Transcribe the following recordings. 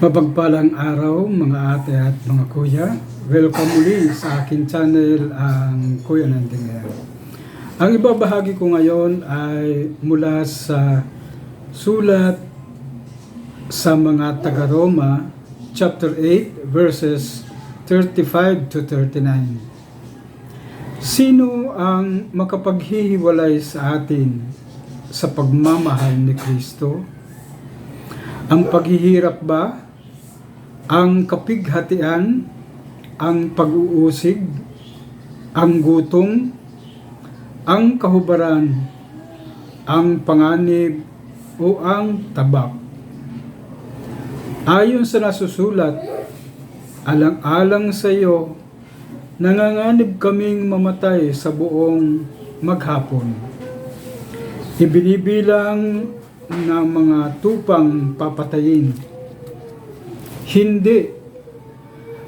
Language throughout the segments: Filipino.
Mapagpalang araw mga ate at mga kuya. Welcome muli sa akin channel ang Kuya Nandingan. Ang ibabahagi ko ngayon ay mula sa sulat sa mga taga-Roma chapter 8 verses 35 to 39. Sino ang makapaghihiwalay sa atin sa pagmamahal ni Kristo? Ang paghihirap ba? Ang kapighatian? Ang pag-uusig? Ang gutom? Ang kahubaran? Ang panganib? O ang tabak? Ayon sa nasusulat, alang-alang sa iyo, nanganganib kaming mamatay sa buong maghapon. Ibinibilang ng mga tupang papatayin. Hindi.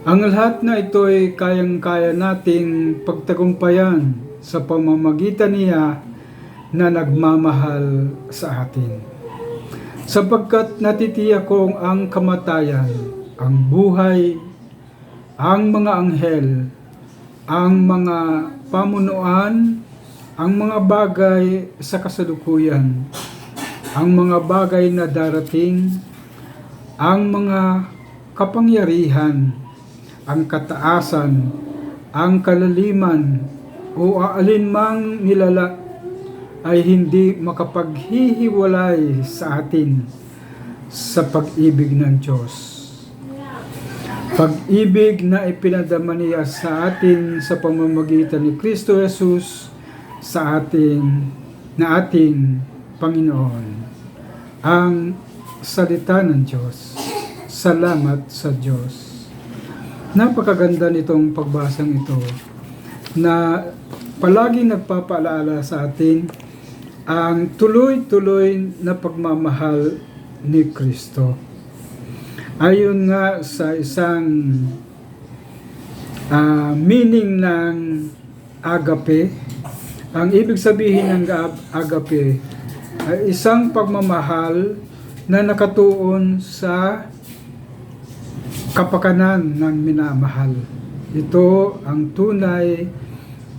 Ang lahat na ito ay kayang-kaya nating pagtagumpayan sa pamamagitan niya na nagmamahal sa atin. Sapagkat natitiyak kong ang kamatayan, ang buhay, ang mga anghel, ang mga pamunuan, ang mga bagay sa kasalukuyan, ang mga bagay na darating, ang mga kapangyarihan, ang kataasan, ang kalaliman, o alinmang nilala ay hindi makapaghihiwalay sa atin sa pag-ibig ng Diyos. Pag-ibig na ipinadama niya sa atin sa pamamagitan ni Kristo Jesus sa ating na ating Panginoon. Ang salita ng Diyos. Salamat sa Diyos. Napakaganda nitong pagbasang ito na palagi nagpapaalala sa atin ang tuloy-tuloy na pagmamahal ni Kristo. Ayon nga sa isang ah, meaning ng agape, ang ibig sabihin ng ga- agape ay isang pagmamahal na nakatuon sa kapakanan ng minamahal. Ito ang tunay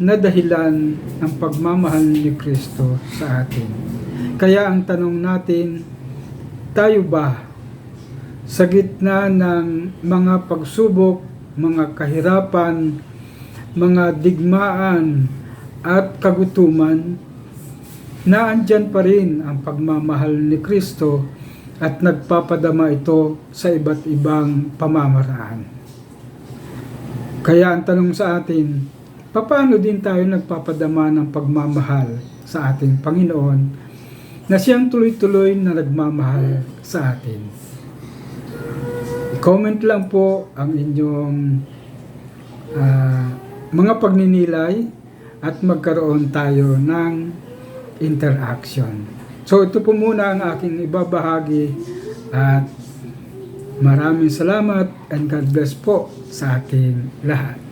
na dahilan ng pagmamahal ni Kristo sa atin. Kaya ang tanong natin, tayo ba sa gitna ng mga pagsubok, mga kahirapan, mga digmaan at kagutuman, naandyan pa rin ang pagmamahal ni Kristo at nagpapadama ito sa iba't ibang pamamaraan. Kaya ang tanong sa atin, paano din tayo nagpapadama ng pagmamahal sa ating Panginoon na siyang tuloy-tuloy na nagmamahal sa atin? I-comment lang po ang inyong ah, mga pagninilay at magkaroon tayo ng interaction. So ito po muna ang aking ibabahagi at maraming salamat and God bless po sa ating lahat.